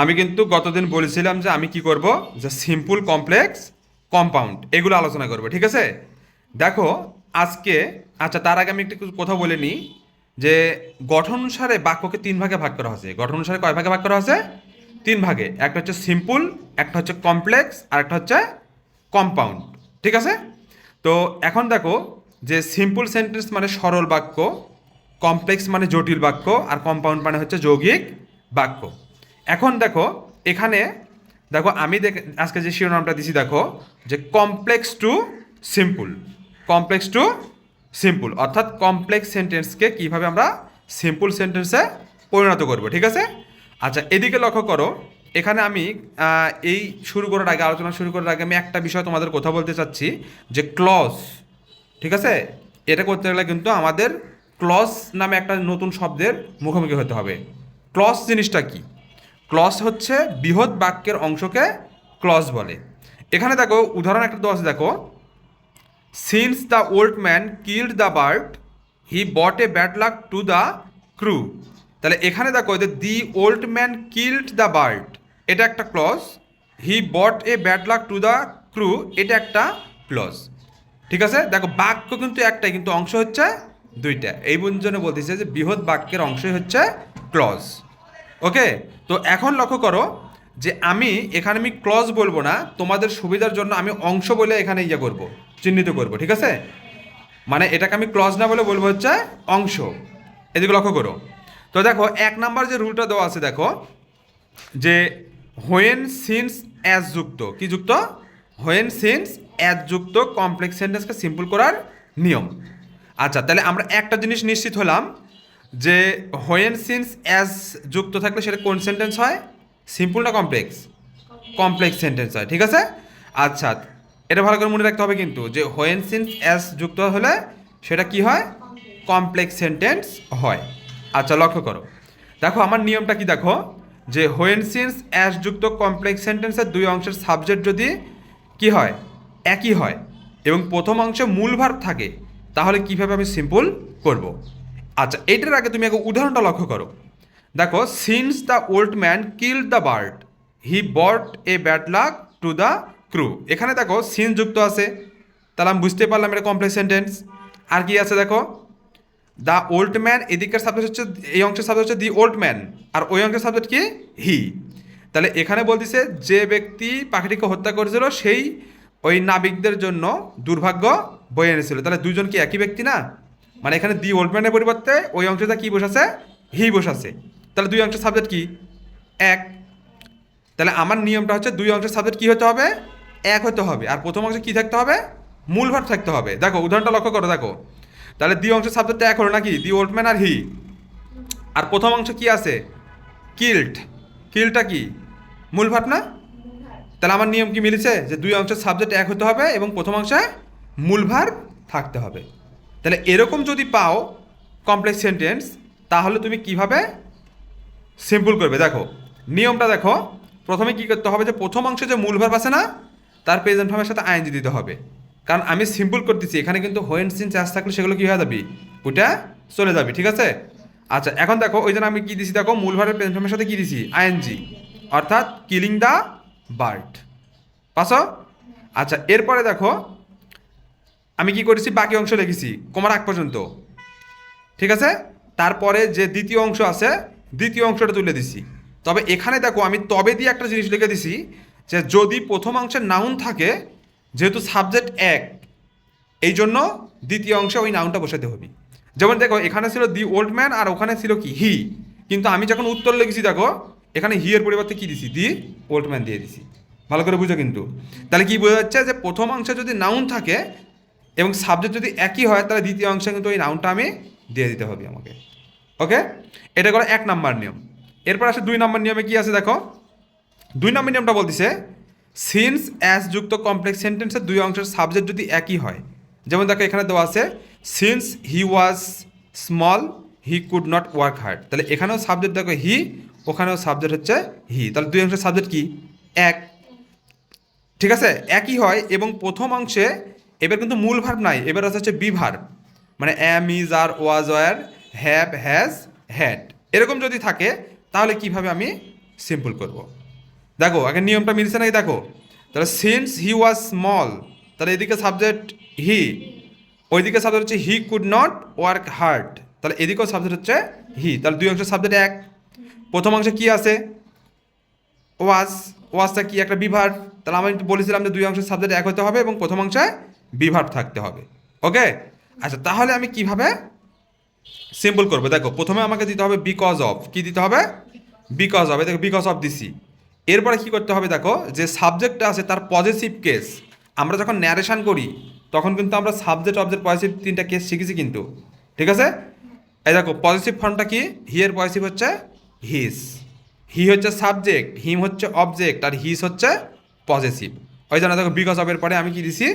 আমি কিন্তু গতদিন বলেছিলাম যে আমি কি করব? যে সিম্পল কমপ্লেক্স কম্পাউন্ড এগুলো আলোচনা করব, ঠিক আছে? দেখো, আজকে আচ্ছা তার আগে আমি একটু কথা বলে নিই, যে গঠন অনুসারে বাক্যকে তিন ভাগে ভাগ করা হয়েছে। গঠন অনুসারে কয় ভাগে ভাগ করা হয়েছে? তিন ভাগে। একটা হচ্ছে সিম্পল একটা হচ্ছে কমপ্লেক্স আর একটা হচ্ছে কম্পাউন্ড ঠিক আছে? তো এখন দেখো, যে সিম্পল সেন্টেন্স মানে সরল বাক্য কমপ্লেক্স মানে জটিল বাক্য, আর কম্পাউন্ড মানে হচ্ছে যৌগিক বাক্য। এখন দেখো, এখানে দেখো, আমি দেখ, আজকে যে শিরোনামটা দিছি, দেখো, যে complex to simple complex to simple অর্থাৎ কমপ্লেক্স সেন্টেন্সকে কীভাবে আমরা সিম্পল সেন্টেন্সে পরিণত করব, ঠিক আছে? আচ্ছা এদিকে লক্ষ্য করো, এখানে আমি এই শুরু করার আগে, আলোচনা শুরু করার আগে আমি একটা বিষয় তোমাদের কথা বলতে চাচ্ছি, যে ক্লজ ঠিক আছে? এটা করতে গেলে কিন্তু আমাদের ক্লস নামে একটা নতুন শব্দের মুখোমুখি হতে হবে। ক্লস জিনিসটা কি? ক্লস হচ্ছে বৃহৎ বাক্যের অংশকে ক্লস বলে। এখানে দেখো, উদাহরণ একটা আছে, দেখো। Since the old man killed the bird he bought a bad luck to the crew তাহলে এখানে দেখো যে the old man killed the bird এটা একটা clause he bought a bad luck to the crew এটা একটা ক্লজ ঠিক আছে? দেখো, বাক্য কিন্তু একটাই, কিন্তু অংশ হচ্ছে দুইটা। এই জন্য বলতেছে যে, বৃহৎ বাক্যের অংশই হচ্ছে ক্লজ ওকে তো এখন লক্ষ্য করো যে আমি এখানে আমি ক্লজ বলব না, তোমাদের সুবিধার জন্য আমি অংশ বলে এখানে ইয়ে করব, চিহ্নিত করব, ঠিক আছে? মানে এটাকে আমি ক্লজ না বলে বলব হচ্ছে অংশ। এদিকে লক্ষ্য করো। তো দেখো, এক নাম্বার যে রুলটা দেওয়া আছে দেখো, যে হোয়েন সিন্স অ্যাজ যুক্ত, কি যুক্ত? হোয়েন সিন্স অ্যাজ যুক্ত কমপ্লেক্স সেন্টেন্সকে সিম্পল করার নিয়ম। আচ্ছা তাহলে আমরা একটা জিনিস নিশ্চিত হলাম যে হোয়েন সিন্স অ্যাজ যুক্ত থাকলে সেটা কোন সেন্টেন্স হয়? সিম্পল না কমপ্লেক্স কমপ্লেক্স সেন্টেন্স হয়, ঠিক আছে? আচ্ছা এটা ভালো করে মনে রাখতে হবে কিন্তু যে হোয়েন সিন্স অ্যাজ যুক্ত হলে সেটা কি হয়? কমপ্লেক্স সেন্টেন্স হয়। আচ্ছা লক্ষ্য করো। দেখো, আমার নিয়মটা কি দেখো? যে হোয়েন সিন্স অ্যাজ যুক্ত কমপ্লেক্স সেন্টেন্সের দুই অংশের সাবজেক্ট যদি কি হয়? একই হয় এবং প্রথম অংশে মূল ভার্ব থাকে, তাহলে কীভাবে আমি সিম্পল করব? আচ্ছা এটার আগে তুমি এক উদাহরণটা লক্ষ্য করো। দেখো since the old man killed the bird he bought a bad luck to the crew এখানে দেখো সিন যুক্ত আছে, তাহলে আমি বুঝতে পারলাম এটা কমপ্লেক্স সেন্টেন্স আর কি আছে দেখো? দ্য ওল্ড ম্যান এদিকের সাবজেক্ট হচ্ছে, এই অংশের সাবজেক্ট হচ্ছে দি ওল্ড ম্যান আর ওই অংশের সাবজেক্ট কি? হি তাহলে এখানে বলতেছে, যে ব্যক্তি পাখিটিকে হত্যা করেছিল, সেই ওই নাবিকদের জন্য দুর্ভাগ্য বয়ে এনেছিল। তাহলে দুজন কি একই ব্যক্তি না? মানে এখানে দি ওল্ড ম্যানের পরিবর্তে ওই অংশটা কি বসাছে? হি বসাছে। তাহলে দুই অংশের সাবজেক্ট কি? এক। তাহলে আমার নিয়মটা হচ্ছে দুই অংশের সাবজেক্ট কি হতে হবে? এক হতে হবে। আর প্রথম অংশে কি থাকতে হবে? মূল ভাব থাকতে হবে। দেখো, উদাহরণটা লক্ষ্য করো, দেখো। তাহলে দ্বি অংশের সাবজেক্টটা এক হলো নাকি? দি ওল্ড ম্যান আর হি আর প্রথম অংশ কি আছে? কিল্ট কিলটা কি? মূল ভাব না? তাহলে আমার নিয়ম কি মিলেছে? যে দুই অংশের সাবজেক্ট এক হতে হবে এবং প্রথম অংশে মূল ভার থাকতে হবে। তাহলে এরকম যদি পাও কমপ্লেক্স সেন্টেন্স তাহলে তুমি কীভাবে সিম্পল করবে? দেখো, নিয়মটা দেখো। প্রথমে কি করতে হবে যে, প্রথম অংশে যে মূল ভার্ব আছে না, তার প্রেজেন্ট ফর্মের সাথে আইনজি দিতে হবে। কারণ আমি সিম্পল করতেছি, এখানে কিন্তু হোয়েন সিন চার্জ থাকলে সেগুলো কি হয়ে যাবে? ওটা চলে যাবে, ঠিক আছে? আচ্ছা এখন দেখো, ওই জন্য আমি কি দিছি? দেখো, মূল ভার্বের প্রেজেন্ট ফর্মের সাথে কি দিছি? আইএনজি অর্থাৎ কিলিং দ্য বার্ড পাস আচ্ছা এরপরে দেখো আমি কি করেছি? বাকি অংশ লিখেছি কোমার আগ পর্যন্ত। ঠিক আছে? তারপরে যে দ্বিতীয় অংশ আছে, দ্বিতীয় অংশটা তুলে দিছি। তবে এখানে দেখো, আমি তবে দিয়ে একটা জিনিস লিখে দিছি যে যদি প্রথম অংশের নাউন থাকে, যেহেতু সাবজেক্ট এক, এই জন্য দ্বিতীয় অংশে ওই নাউনটা বসাতে হবে। যেমন দেখো, এখানে ছিল দি ওল্ড ম্যান আর ওখানে ছিল কি? হি কিন্তু আমি যখন উত্তর লিখেছি, দেখো, এখানে হি এর পরিবর্তে কি দিছি? দি ওল্ড ম্যান দিয়ে দিছি। ভালো করে বুঝো কিন্তু। তাহলে কি বোঝা যাচ্ছে যে প্রথম অংশে যদি নাউন থাকে এবং সাবজেক্ট যদি একই হয়, তাহলে দ্বিতীয় অংশে কিন্তু ওই নাউনটা আমি দিয়ে দিতে হবে আমাকে। ওকে এটা করে এক নাম্বার নিয়ম। এরপর আসে দুই নাম্বার নিয়মে কি আছে দেখো? দুই নম্বর নিয়মটা বলতেছে সিন্স অ্যাস যুক্ত কমপ্লেক্স সেন্টেন্সের দুই অংশের সাবজেক্ট যদি একই হয়, যেমন দেখো এখানে দেওয়া আছে since he was small he could not work hard তাহলে এখানেও সাবজেক্ট দেখো হি ওখানেও সাবজেক্ট হচ্ছে হি তাহলে দুই অংশের সাবজেক্ট কি? এক। ঠিক আছে? একই হয় এবং প্রথম অংশে এবার কিন্তু মূল ভার্ব নাই, এবার আছে হচ্ছে বি ভার্ব মানে am is are was were have has had এরকম যদি থাকে, তাহলে কীভাবে আমি সিম্পল করব? দেখো, আগে নিয়মটা মিলছে নাকি দেখো। তাহলে সিন্স হি ওয়াজ স্মল তাহলে এদিকে সাবজেক্ট হি ওইদিকে সাবজেক্ট হচ্ছে he could not work hard তাহলে এদিকেও সাবজেক্ট হচ্ছে হি তাহলে দুই অংশের সাবজেক্ট এক। প্রথম অংশে কি আছে? ওয়াজ ওয়াজটা কি? একটা বিভার। তাহলে আমি বলেছিলাম যে দুই অংশের সাবজেক্ট এক হতে হবে এবং প্রথম অংশে বিভার থাকতে হবে ওকে আচ্ছা তাহলে আমি কীভাবে সিম্পল করব? দেখো, প্রথমে আমাকে দিতে হবে বিকজ অফ কি দিতে হবে? বিকজ অফ দেখো বিকজ অফ দিছি। এরপরে কি করতে হবে দেখো, যে সাবজেক্টটা আছে তার পজিটিভ কেস আমরা যখন ন্যারেশন করি, তখন কিন্তু আমরা সাবজেক্ট অবজেক্ট পজিটিভ তিনটা কেস শিখেছি কিন্তু, ঠিক আছে? এই দেখো পজিটিভ ফর্মটা কি? হিয়ের পজিটিভ হচ্ছে হিস হি হচ্ছে সাবজেক্ট হিম হচ্ছে অবজেক্ট আর হিস হচ্ছে পজিটিভ ওই জন্য দেখো বিকজ অফের পরে আমি কি দিছি?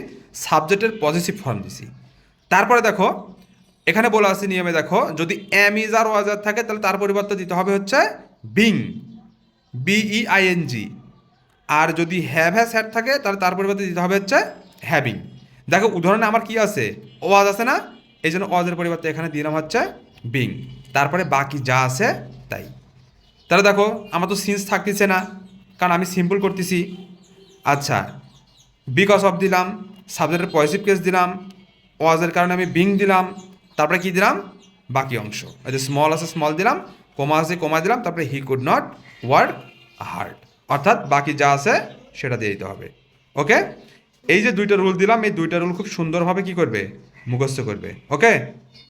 সাবজেক্টের পজিটিভ ফর্ম দিছি। তারপরে দেখো, এখানে বলা আছে নিয়মে দেখো, যদি এম ইজ আর ওয়াজার থাকে, তাহলে তার পরিবর্তে দিতে হবে হচ্ছে বিং বিই আইএনজি আর যদি হ্যাভ হ্যাজ হ্যাড থাকে, তাহলে তার পরিবর্তে দিতে হবে হচ্ছে হ্যাভিং দেখো, উদাহরণে আমার কি আছে? ওয়াজ আছে না? এই জন্য ওয়াজের পরিবর্তে এখানে দিলাম হচ্ছে বিং তারপরে বাকি যা আছে, তাই। তাহলে দেখো, আমার তো সিন্স থাকতেছে না, কারণ আমি সিম্পল করতেছি। আচ্ছা বিকজ অফ দিলাম সাবজেক্টের পজিটিভ কেস দিলাম ওয়াজের কারণে আমি বিং দিলাম, তারপরে কি দিলাম? বাকি অংশ। যে স্মল আছে স্মল দিলাম কোমা আছে কোমা দিলাম, তারপরে he could not work hard অর্থাৎ বাকি যা আছে, সেটা দিয়ে দিতে হবে। ওকে এই যে দুইটা রুল দিলাম, এই দুইটা রুল খুব সুন্দরভাবে কি করবে? মুখস্থ করবে। ওকে